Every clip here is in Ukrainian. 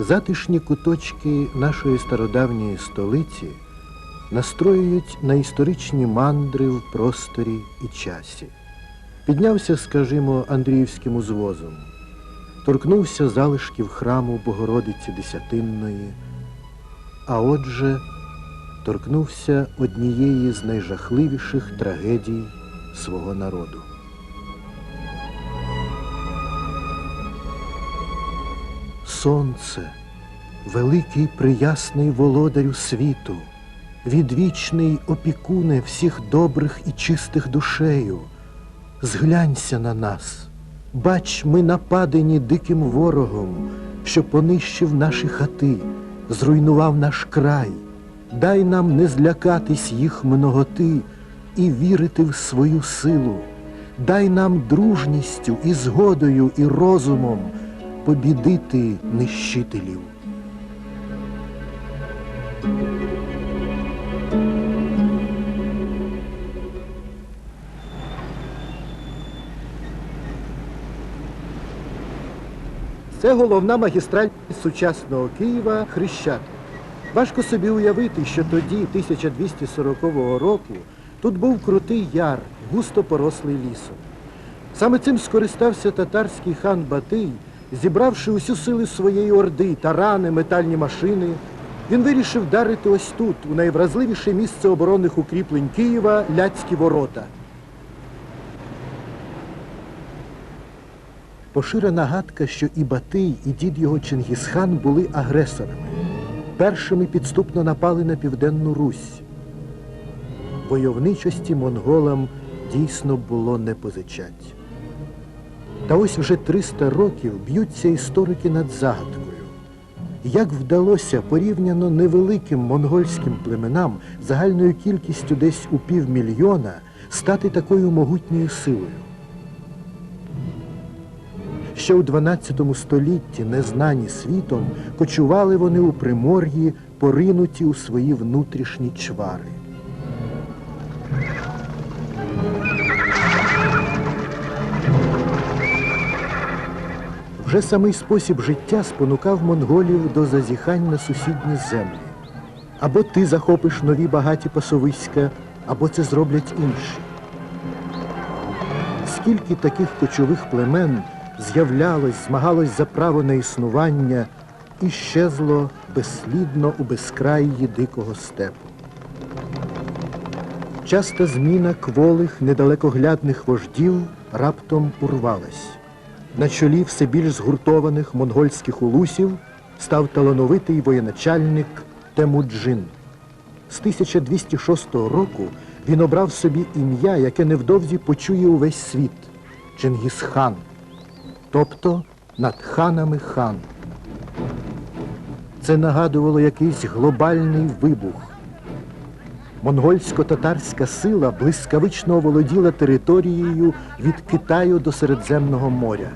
Затишні куточки нашої стародавньої столиці настроюють на історичні мандри в просторі і часі. Піднявся, скажімо, Андріївським узвозом, торкнувся залишків храму Богородиці Десятинної, а отже, торкнувся однієї з найжахливіших трагедій свого народу. Сонце, великий приясний володарю світу, відвічний опікуне всіх добрих і чистих душею, зглянься на нас. Бач, ми нападені диким ворогом, що понищив наші хати, зруйнував наш край. Дай нам не злякатись їх многоти і вірити в свою силу. Дай нам дружністю і згодою і розумом побідити нищителів. Це головна магістраль сучасного Києва Хрещатик. Важко собі уявити, що тоді, 1240 року, тут був крутий яр, густо порослий лісом. Саме цим скористався татарський хан Батий, зібравши усю сили своєї орди, тарани, метальні машини. Він вирішив вдарити ось тут, у найвразливіше місце оборонних укріплень Києва, Ляцькі ворота. Поширена гадка, що і Батий, і дід його Чингісхан були агресорами. Першими підступно напали на Південну Русь. Войовничості монголам дійсно було не позичать. Та ось вже 300 років б'ються історики над загадкою. Як вдалося порівняно невеликим монгольським племенам загальною кількістю десь у півмільйона стати такою могутньою силою? Ще у 12 столітті, незнані світом, кочували вони у примор'ї, поринуті у свої внутрішні чвари. Вже самий спосіб життя спонукав монголів до зазіхань на сусідні землі. Або ти захопиш нові багаті пасовиська, або це зроблять інші. Скільки таких кочових племен з'являлось, змагалось за право на існування і щезло безслідно у безкраї дикого степу. Часта зміна кволих, недалекоглядних вождів раптом урвалась. На чолі все більш згуртованих монгольських улусів став талановитий воєначальник Темуджин. З 1206 року він обрав собі ім'я, яке невдовзі почує увесь світ Чингісхан, тобто над ханами хан. Це нагадувало якийсь глобальний вибух. Монгольсько-татарська сила блискавично оволоділа територією від Китаю до Середземного моря.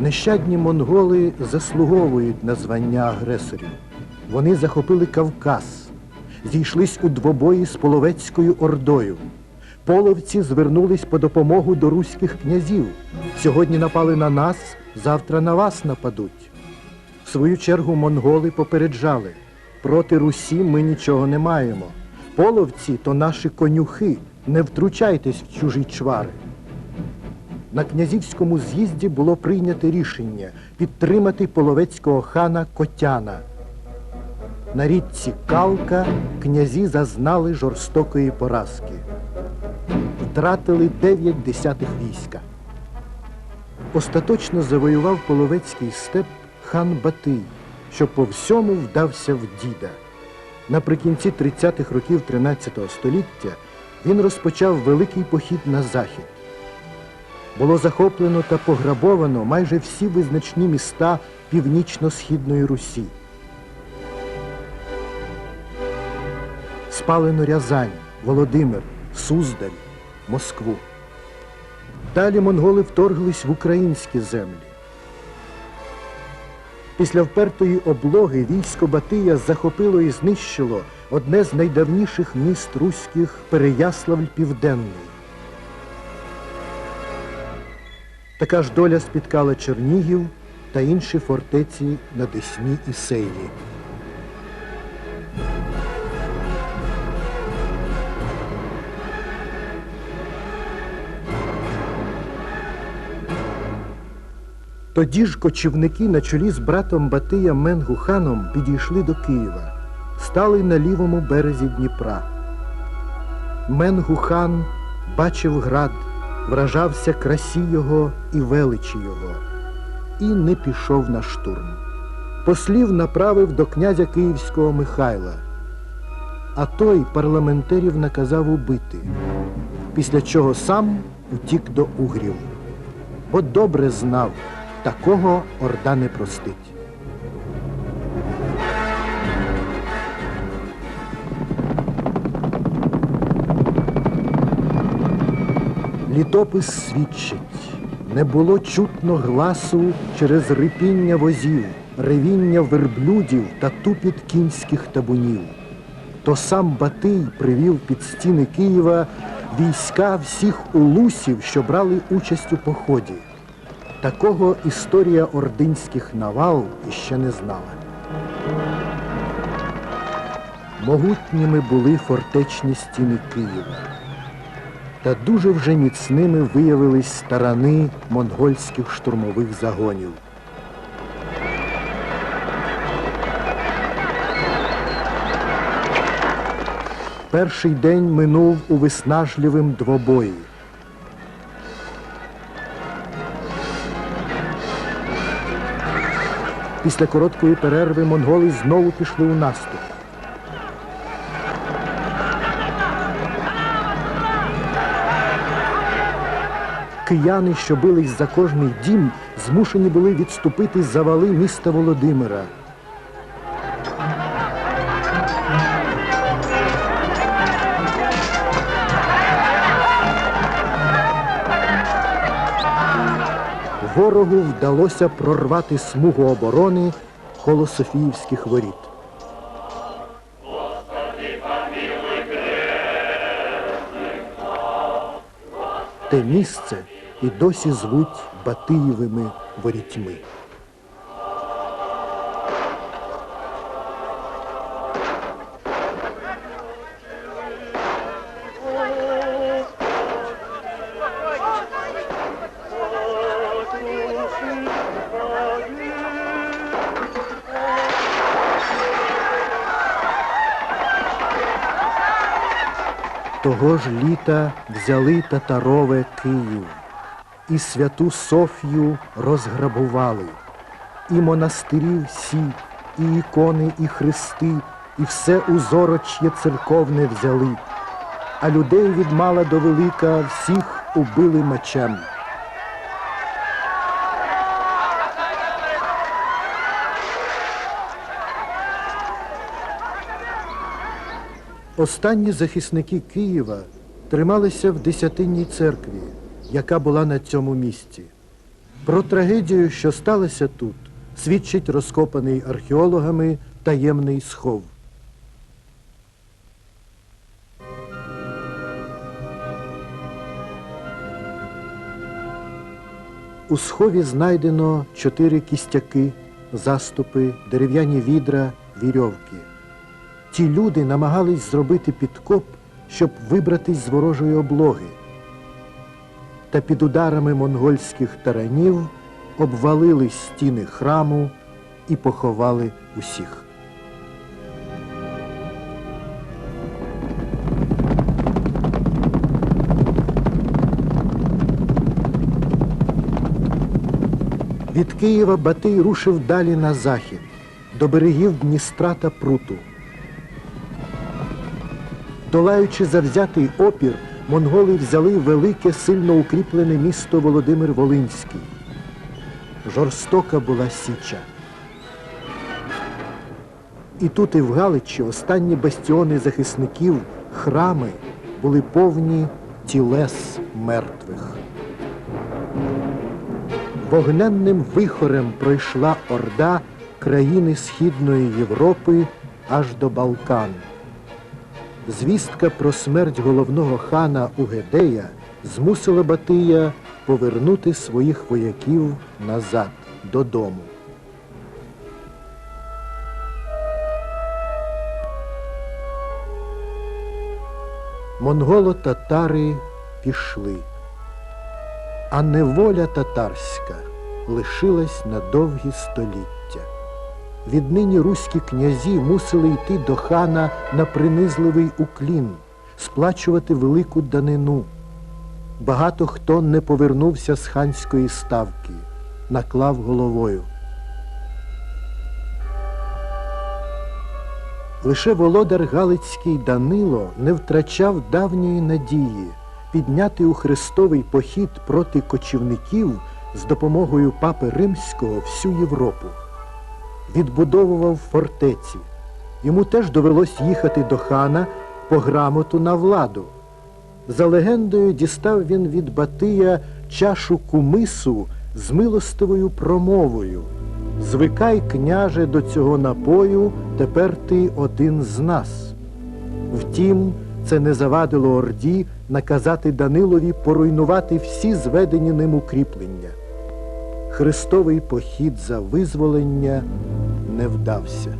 Нещадні монголи заслуговують на звання агресорів. Вони захопили Кавказ, зійшлись у двобої з Половецькою Ордою. Половці звернулись по допомогу до руських князів. Сьогодні напали на нас, завтра на вас нападуть. В свою чергу монголи попереджали, проти Русі ми нічого не маємо. Половці то наші конюхи, не втручайтесь в чужі чвари. На князівському з'їзді було прийнято рішення підтримати половецького хана Котяна. На річці Калка князі зазнали жорстокої поразки. Втратили дев'ять десятих війська. Остаточно завоював половецький степ хан Батий, що по всьому вдався в діда. Наприкінці 30-х років 13 століття він розпочав великий похід на захід. Було захоплено та пограбовано майже всі визначні міста північно-східної Русі. Спалено Рязань, Володимир, Суздаль, Москву. Далі монголи вторглись в українські землі. Після впертої облоги військо Батия захопило і знищило одне з найдавніших міст руських Переяславль Південний. Така ж доля спіткала Чернігів та інші фортеці на Десні і Сейлі. Тоді ж кочівники на чолі з братом Батия Менгуханом підійшли до Києва, стали на лівому березі Дніпра. Менгухан бачив град, вражався красі його і величі його, і не пішов на штурм. Послів направив до князя Київського Михайла, а той парламентерів наказав убити, після чого сам утік до угрів, бо добре знав, такого Орда не простить. Літопис свідчить, не було чутно гласу через рипіння возів, ревіння верблюдів та тупіт кінських табунів. То сам Батий привів під стіни Києва війська всіх улусів, що брали участь у поході. Такого історія ординських навал іще не знала. Могутніми були фортечні стіни Києва. Та дуже вже міцними виявились старани монгольських штурмових загонів. Перший день минув у виснажливим двобої. Після короткої перерви монголи знову пішли у наступ. Кияни, що бились за кожний дім, змушені були відступити за вали міста Володимира. Ворогу вдалося прорвати смугу оборони коло Софіївських воріт. Те місце і досі звуть Батиєвими ворітьми. Того ж літа взяли татарове Київ, і святу Софію розграбували, і монастирі всі, і ікони, і хрести, і все узорочє церковне взяли, а людей від мала до велика всіх убили мечем. Останні захисники Києва трималися в Десятинній церкві, яка була на цьому місці. Про трагедію, що сталося тут, свідчить розкопаний археологами таємний схов. У схові знайдено чотири кістяки, заступи, дерев'яні відра, вірьовки. Ті люди намагались зробити підкоп, щоб вибратись з ворожої облоги. Та під ударами монгольських таранів обвалили стіни храму і поховали усіх. Від Києва Батий рушив далі на захід, до берегів Дністра та Пруту. Долаючи завзятий опір, монголи взяли велике, сильно укріплене місто Володимир Волинський. Жорстока була Січа. І тут, і в Галичі, останні бастіони захисників, храми були повні тілес мертвих. Вогненним вихорем пройшла орда країни Східної Європи аж до Балкан. Звістка про смерть головного хана Угедея змусила Батия повернути своїх вояків назад. додому. Монголо-татари пішли, а неволя татарська лишилась на довгі століття. Віднині руські князі мусили йти до хана на принизливий уклін, сплачувати велику данину. Багато хто не повернувся з ханської ставки, наклав головою. Лише володар Галицький Данило не втрачав давньої надії підняти у хрестовий похід проти кочівників з допомогою папи Римського всю Європу. Відбудовував фортеці. Йому теж довелось їхати до хана по грамоту на владу. За легендою дістав він від Батия чашу кумису з милостивою промовою. Звикай, княже, до цього напою, тепер ти один з нас. Втім, це не завадило Орді наказати Данилові поруйнувати всі зведені ним укріплення. Хрестовий похід за визволення не вдався.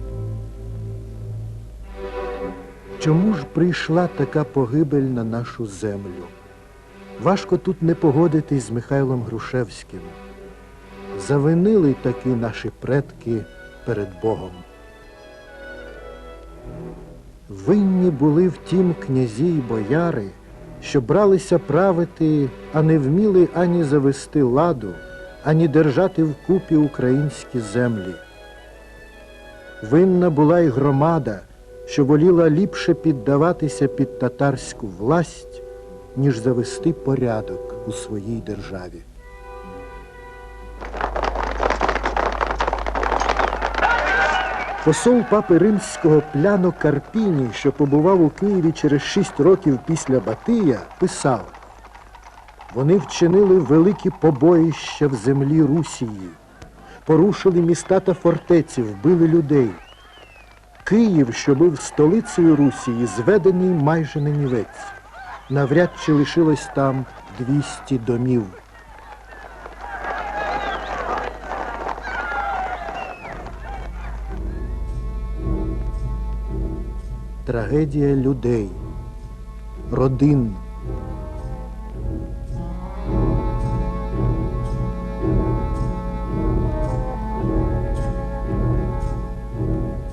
Чому ж прийшла така погибель на нашу землю? Важко тут не погодитись з Михайлом Грушевським. Завинили таки наші предки перед Богом. Винні були втім князі й бояри, що бралися правити, а не вміли ані завести ладу, ані держати вкупі українські землі. Винна була й громада, що воліла ліпше піддаватися під татарську власть, ніж завести порядок у своїй державі. Посол папи римського Пляно Карпіні, що побував у Києві через шість років після Батия, писав вони вчинили великі побоїща в землі Русії, порушили міста та фортеці, вбили людей. Київ, що був столицею Русії, зведений майже на нівець. Навряд чи лишилось там 200 домів. Трагедія людей, родин.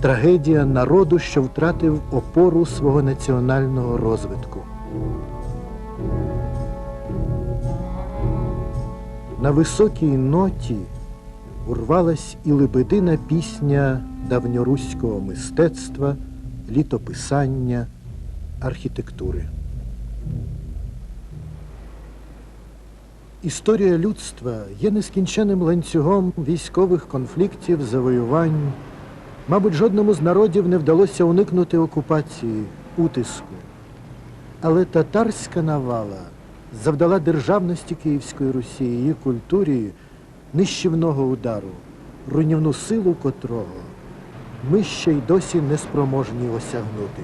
Трагедія народу, що втратив опору свого національного розвитку. На високій ноті урвалась і лебедина пісня давньоруського мистецтва, літописання, архітектури. Історія людства є нескінченним ланцюгом військових конфліктів, завоювань. Мабуть, жодному з народів не вдалося уникнути окупації, утиску. Але татарська навала завдала державності Київської Русі, її культурі нищівного удару, руйнівну силу котрого ми ще й досі не спроможні осягнути.